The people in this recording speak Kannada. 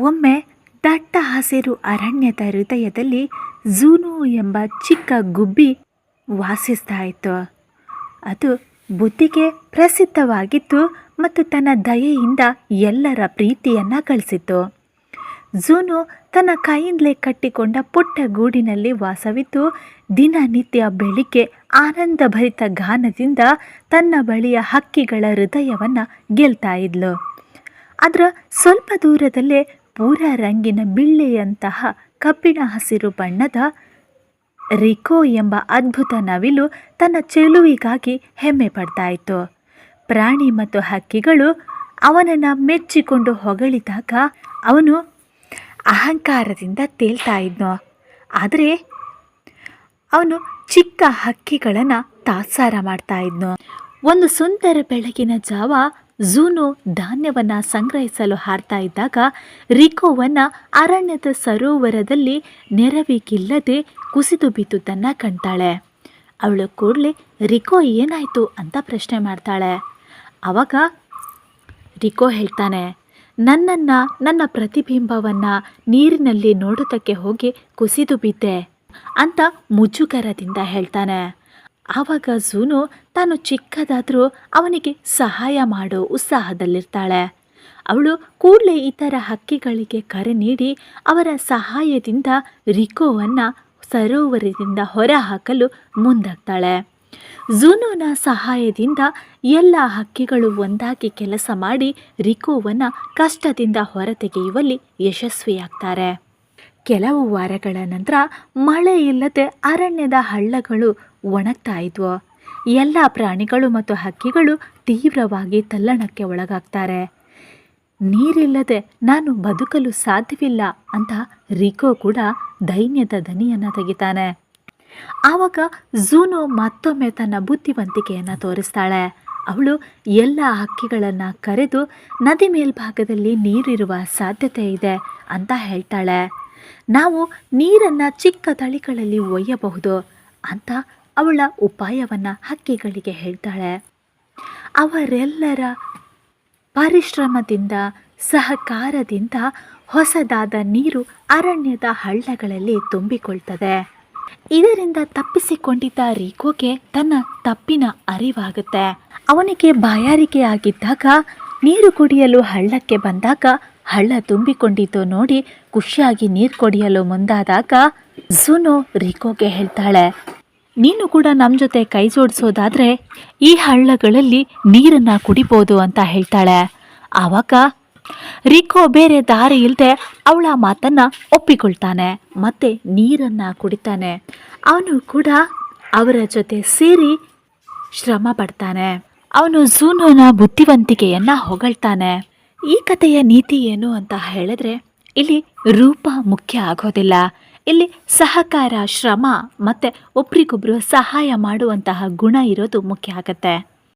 ಒಮ್ಮೆ ದಟ್ಟ ಹಸಿರು ಅರಣ್ಯದ ಹೃದಯದಲ್ಲಿ ಝೂನು ಎಂಬ ಚಿಕ್ಕ ಗುಬ್ಬಿ ವಾಸಿಸ್ತಾ ಇತ್ತು ಅದು ಬುದ್ಧಿಗೆ ಪ್ರಸಿದ್ಧವಾಗಿತ್ತು ಮತ್ತು ತನ್ನ ದಯೆಯಿಂದ ಎಲ್ಲರ ಪ್ರೀತಿಯನ್ನು ಗಳಿಸಿತು ಝೂನು ತನ್ನ ಕೈಯಿಂದಲೇ ಕಟ್ಟಿಕೊಂಡ ಪುಟ್ಟ ಗೂಡಿನಲ್ಲಿ ವಾಸವಿದ್ದು, ದಿನನಿತ್ಯ ಬೆಳಿಗ್ಗೆ ಆನಂದಭರಿತ ಗಾನದಿಂದ ತನ್ನ ಬಳಿಯ ಹಕ್ಕಿಗಳ ಹೃದಯವನ್ನು ಗೆಲ್ತಾ ಇದ್ಲು. ಅದರ ಸ್ವಲ್ಪ ದೂರದಲ್ಲೇ ಪೂರ ರಂಗಿನ ಬಿಳ್ಳೆಯಂತಹ ಕಬ್ಬಿಣ ಹಸಿರು ಬಣ್ಣದ ರಿಕೋ ಎಂಬ ಅದ್ಭುತ ನವಿಲು ತನ್ನ ಚೆಲುವಿಗಾಗಿ ಹೆಮ್ಮೆ ಪಡ್ತಾ ಇತ್ತು ಪ್ರಾಣಿ ಮತ್ತು ಹಕ್ಕಿಗಳು ಅವನನ್ನು ಮೆಚ್ಚಿಕೊಂಡು ಹೊಗಳಿದಾಗ ಅವನು ಅಹಂಕಾರದಿಂದ ತೇಲ್ತಾ ಇದ್ನು ಆದರೆ ಅವನು ಚಿಕ್ಕ ಹಕ್ಕಿಗಳನ್ನು ತಾತ್ಸಾರ ಮಾಡ್ತಾ ಇದ್ನು ಒಂದು ಸುಂದರ ಬೆಳಗಿನ ಜಾವ ಝೂನು ಧಾನ್ಯವನ್ನು ಸಂಗ್ರಹಿಸಲು ಹಾರ್ತಾ ಇದ್ದಾಗ ರಿಕೋವನ್ನು ಅರಣ್ಯದ ಸರೋವರದಲ್ಲಿ ನೆರವಿಗಿಲ್ಲದೆ ಕುಸಿದು ಬಿದ್ದುದನ್ನು ಕಂತಾಳೆ ಅವಳು ಕೂಡಲೇ, ರಿಕೋ, ಏನಾಯಿತು? ಅಂತ ಪ್ರಶ್ನೆ ಮಾಡ್ತಾಳೆ. ಆವಾಗ ರಿಕೋ ಹೇಳ್ತಾನೆ, ನನ್ನನ್ನು, ನನ್ನ ಪ್ರತಿಬಿಂಬವನ್ನು ನೀರಿನಲ್ಲಿ ನೋಡೋದಕ್ಕೆ ಹೋಗಿ ಕುಸಿದು ಬಿದ್ದೆ ಅಂತ ಮುಜುಗರದಿಂದ ಹೇಳ್ತಾನೆ. ಆವಾಗ ಝೂನು ತಾನು ಚಿಕ್ಕದಾದರೂ ಅವನಿಗೆ ಸಹಾಯ ಮಾಡೋ ಉತ್ಸಾಹದಲ್ಲಿರ್ತಾಳೆ. ಅವಳು ಕೂಡಲೇ ಇತರ ಹಕ್ಕಿಗಳಿಗೆ ಕರೆ ನೀಡಿ ಅವರ ಸಹಾಯದಿಂದ ರಿಕೋವನ್ನು ಸರೋವರದಿಂದ ಹೊರಹಾಕಲು ಮುಂದಾಗ್ತಾಳೆ. ಝೂನೋನ ಸಹಾಯದಿಂದ ಎಲ್ಲ ಹಕ್ಕಿಗಳು ಒಂದಾಗಿ ಕೆಲಸ ಮಾಡಿ ರಿಕೋವನ್ನು ಕಷ್ಟದಿಂದ ಹೊರತೆಗೆಯುವಲ್ಲಿ ಯಶಸ್ವಿಯಾಗ್ತಾರೆ. ಕೆಲವು ವಾರಗಳ ನಂತರ ಮಳೆ ಇಲ್ಲದೆ ಅರಣ್ಯದ ಹಳ್ಳಗಳು ಒಣಗ್ತಾ ಇದ್ವು. ಎಲ್ಲ ಪ್ರಾಣಿಗಳು ಮತ್ತು ಹಕ್ಕಿಗಳು ತೀವ್ರವಾಗಿ ತಲ್ಲಣಕ್ಕೆ ಒಳಗಾಗ್ತಾರೆ. ನೀರಿಲ್ಲದೆ ನಾನು ಬದುಕಲು ಸಾಧ್ಯವಿಲ್ಲ ಅಂತ ರಿಕೋ ಕೂಡ ದೈನ್ಯದ ದನಿಯನ್ನು ತೆಗಿತಾನೆ. ಆವಾಗ ಝೂನು ಮತ್ತೊಮ್ಮೆ ತನ್ನ ಬುದ್ಧಿವಂತಿಕೆಯನ್ನು ತೋರಿಸ್ತಾಳೆ. ಅವಳು ಎಲ್ಲ ಹಕ್ಕಿಗಳನ್ನು ಕರೆದು ನದಿ ಮೇಲ್ಭಾಗದಲ್ಲಿ ನೀರಿರುವ ಸಾಧ್ಯತೆ ಇದೆ ಅಂತ ಹೇಳ್ತಾಳೆ. ನಾವು ನೀರನ್ನು ಚಿಕ್ಕ ತಳಿಗಳಲ್ಲಿ ಒಯ್ಯಬಹುದು ಅಂತ ಅವಳ ಉಪಾಯವನ್ನು ಹಕ್ಕಿಗಳಿಗೆ ಹೇಳ್ತಾಳೆ. ಅವರೆಲ್ಲರ ಪರಿಶ್ರಮದಿಂದ, ಸಹಕಾರದಿಂದ ಹೊಸದಾದ ನೀರು ಅರಣ್ಯದ ಹಳ್ಳಗಳಲ್ಲಿ ತುಂಬಿಕೊಳ್ತದೆ. ಇದರಿಂದ ತಪ್ಪಿಸಿಕೊಂಡಿದ್ದ ರೀಕೋಗೆ ತನ್ನ ತಪ್ಪಿನ ಅರಿವಾಗುತ್ತೆ. ಅವನಿಗೆ ಬಾಯಾರಿಕೆ ಆಗಿದ್ದಾಗ ನೀರು ಕುಡಿಯಲು ಹಳ್ಳಕ್ಕೆ ಬಂದಾಗ ಹಳ್ಳ ತುಂಬಿಕೊಂಡಿದ್ದು ನೋಡಿ ಖುಷಿಯಾಗಿ ನೀರು ಕುಡಿಯಲು ಮುಂದಾದಾಗ ಝುನು ರಿಕೋಗೆ ಹೇಳ್ತಾಳೆ, ನೀನು ಕೂಡ ನಮ್ಮ ಜೊತೆ ಕೈ ಜೋಡಿಸೋದಾದ್ರೆ ಈ ಹಳ್ಳಗಳಲ್ಲಿ ನೀರನ್ನು ಕುಡಿಬೋದು ಅಂತ ಹೇಳ್ತಾಳೆ. ಆವಾಗ ರಿಕೋ ಬೇರೆ ದಾರಿ ಇಲ್ಲದೆ ಅವಳ ಮಾತನ್ನ ಒಪ್ಪಿಕೊಳ್ತಾನೆ, ಮತ್ತೆ ನೀರನ್ನ ಕುಡಿತಾನೆ. ಅವನು ಕೂಡ ಅವರ ಜೊತೆ ಸೇರಿ ಶ್ರಮ ಪಡ್ತಾನೆ. ಅವನು ಝೂನೋನ ಬುದ್ಧಿವಂತಿಕೆಯನ್ನ ಹೊಗಳ್ತಾನೆ. ಈ ಕಥೆಯ ನೀತಿ ಏನು ಅಂತ ಹೇಳಿದ್ರೆ, ಇಲ್ಲಿ ರೂಪ ಮುಖ್ಯ ಆಗೋದಿಲ್ಲ. ಇಲ್ಲಿ ಸಹಕಾರ, ಶ್ರಮ ಮತ್ತೆ ಒಬ್ರಿಗೊಬ್ರು ಸಹಾಯ ಮಾಡುವಂತಹ ಗುಣ ಇರೋದು ಮುಖ್ಯ ಆಗತ್ತೆ.